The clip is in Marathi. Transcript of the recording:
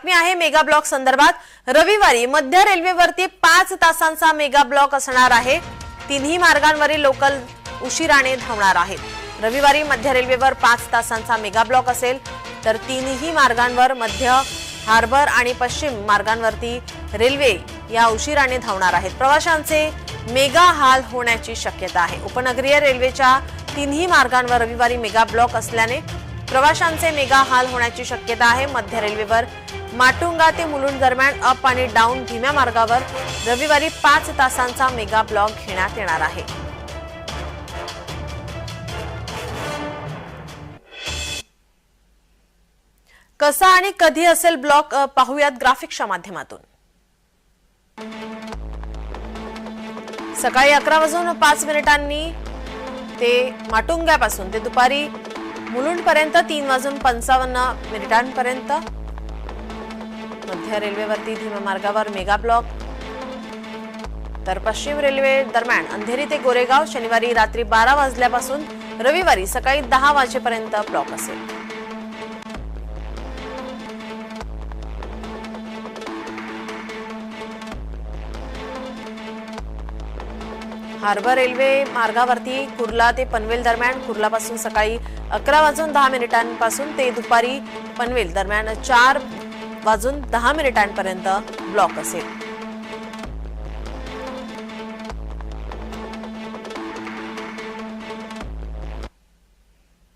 बातमी आहे मेगा ब्लॉक संदर्भात. रविवारी मध्य रेल्वेवरती पाच तासांचा मेगा ब्लॉक असणार आहे. तिन्ही मार्गांवरील लोकल उशिराने धावणार आहेत. रविवारी मध्य रेल्वेवर पाच तासांचा मेगा ब्लॉक असेल तर तीनही मार्गांवर मध्य हार्बर आणि पश्चिम मार्गांवरती रेल्वे या उशिराने धावणार आहेत. प्रवाशांचे मेगा हाल होण्याची शक्यता आहे. उपनगरीय रेल्वेच्या तिन्ही मार्गांवर रविवारी मेगा ब्लॉक असल्याने प्रवाशांचे मेगा हाल होण्याची शक्यता आहे. मध्य रेल्वेवर माटुंगा ते मुलुंड दरम्यान अप आणि डाऊन धीम्या मार्गावर रविवारी पाच तासांचा मेगा ब्लॉक घेण्यात येणार आहे. कसा आणि कधी असेल ब्लॉक पाहूयात ग्राफिक्सच्या माध्यमातून. सकाळी अकरा वाजून पाच मिनिटांनी ते माटुंग्यापासून ते दुपारी मुलुंडपर्यंत तीन वाजून पंचावन्न मिनिटांपर्यंत मध्य रेल्वेवरती धीम्या मार्गावर मेगा ब्लॉक. तर पश्चिम रेल्वे दरम्यान अंधेरी ते गोरेगाव शनिवारी रात्री बारा वाजल्यापासून रविवारी सकाळी दहा वाजेपर्यंत ब्लॉक असेल. हार्बर रेल्वे मार्गावरती कुर्ला ते पनवेल दरम्यान कुर्लापासून सकाळी अकरा वाजून दहा मिनिटांपासून ते दुपारी पनवेल दरम्यान चार वाजून दहा मिनिटांपर्यंत ब्लॉक असेल.